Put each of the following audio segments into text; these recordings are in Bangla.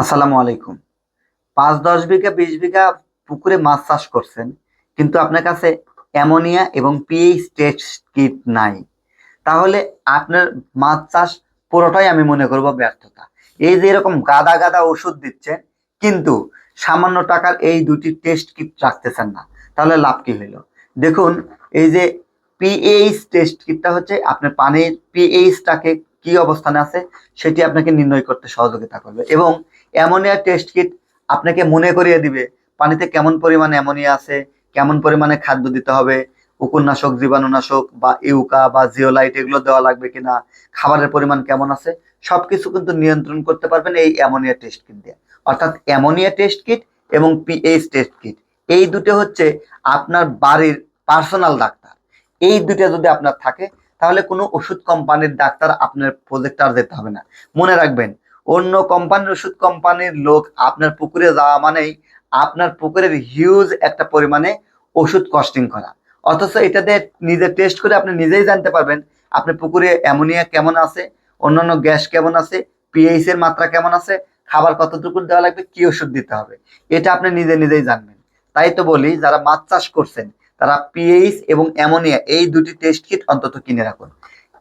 আসসালামু আলাইকুম। পাঁচ দশ বিঘা, বিশ বিঘা পুকুরে মাছ চাষ করছেন, কিন্তু আপনার কাছে অ্যামোনিয়া এবং পিএইচ টেস্ট কিট নাই। তাহলে আপনার মাছ চাষ পুরোটাই আমি মনে করব ব্যর্থতা। এই যে এরকম গাদা গাদা ওষুধ দিচ্ছেন, কিন্তু সামান্য টাকার এই দুটি টেস্ট কিট রাখতেছেন না, তাহলে লাভ কি হইল? দেখুন, এই যে পিএইচ টেস্ট কিটটা হচ্ছে আপনার পানির পিএইচটাকে কি অবস্থানে আছে, সেটি আপনাকে নির্ণয় করতে সহযোগিতা করবে। এবং অ্যামোনিয়া টেস্ট কিট আপনাকে মনে করিয়ে দিবে, পানিতে কেমন পরিমাণে অ্যামোনিয়া আছে, কেমন পরিমাণে খাদ্য দিতে হবে উপন্যাসক জীবাণুনাশক বা ইউকা বা জিওলাইট এগুলো দেওয়া লাগবে কিনা, খাবারের পরিমাণ কেমন আছে, সবকিছু কিন্তু নিয়ন্ত্রণ করতে পারবেন এই অ্যামোনিয়া টেস্ট কিট দিয়ে। অর্থাৎ অ্যামোনিয়া টেস্ট কিট এবং পিএইচ টেস্ট কিট। এই দুটো হচ্ছে আপনার বাড়ির পার্সোনাল ডাক্তার। এই দুটো যদি আপনার থাকে তাহলে কোনো ওষুধ কোম্পানির ডাক্তার আপনার প্রজেক্টর যেতে হবে না। মনে রাখবেন, অন্য কোম্পানির ওষুধ কোম্পানির লোক আপনার পুকুরে যাওয়া মানেই আপনার পুকুরের হিউজ একটা পরিমাণে ওষুধ কস্টিং করা। অথচ এটাতে নিজে টেস্ট করে আপনি নিজেই জানতে পারবেন, আপনার পুকুরে অ্যামোনিয়া কেমন আছে, অন্যান্য গ্যাস কেমন আছে পিএইচ এর মাত্রা কেমন আছে, খাবার কতটুকু দেওয়া লাগবে, কি ওষুধ দিতে হবে, এটা আপনি নিজে নিজেই জানবেন। তাই তো বলি, যারা মাছ চাষ করছেন তারা পিএইচ এবং অ্যামোনিয়া এই দুটি টেস্ট কিট অন্তত কিনে রাখুন।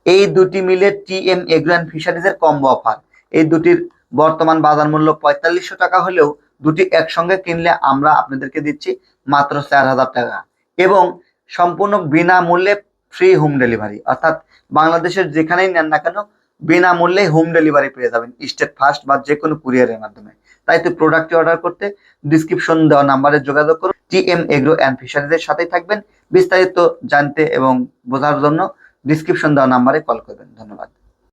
এই দুটি মিলে টিএম এগ্রো অ্যান্ড ফিশারিজের কম্বো অফার এই দুটির বর্তমান বাজার মূল্য পঁয়তাল্লিশশো টাকা হলেও দুটি একসঙ্গে কিনলে আমরা আপনাদেরকে দিচ্ছি মাত্র চার হাজার টাকা। এবং সম্পূর্ণ বিনামূল্যে ফ্রি হোম ডেলিভারি অর্থাৎ বাংলাদেশের যেখানেই নেন না কেন, বিনামূল্যে হোম ডেলিভারি পেয়ে যাবেন। স্টেট ফার্স্ট বা যে কোনো কুরিয়ারের মাধ্যমে। তাই তো প্রোডাক্টটি অর্ডার করতে ডিসক্রিপশন দেওয়া নাম্বারে যোগাযোগ করুন টিএম এগ্রো অ্যান্ড ফিশারিজের সাথেই থাকবেন। বিস্তারিত জানতে এবং বোঝার জন্য ডিসক্রিপশন দেওয়া নাম্বারে কল করবেন। ধন্যবাদ।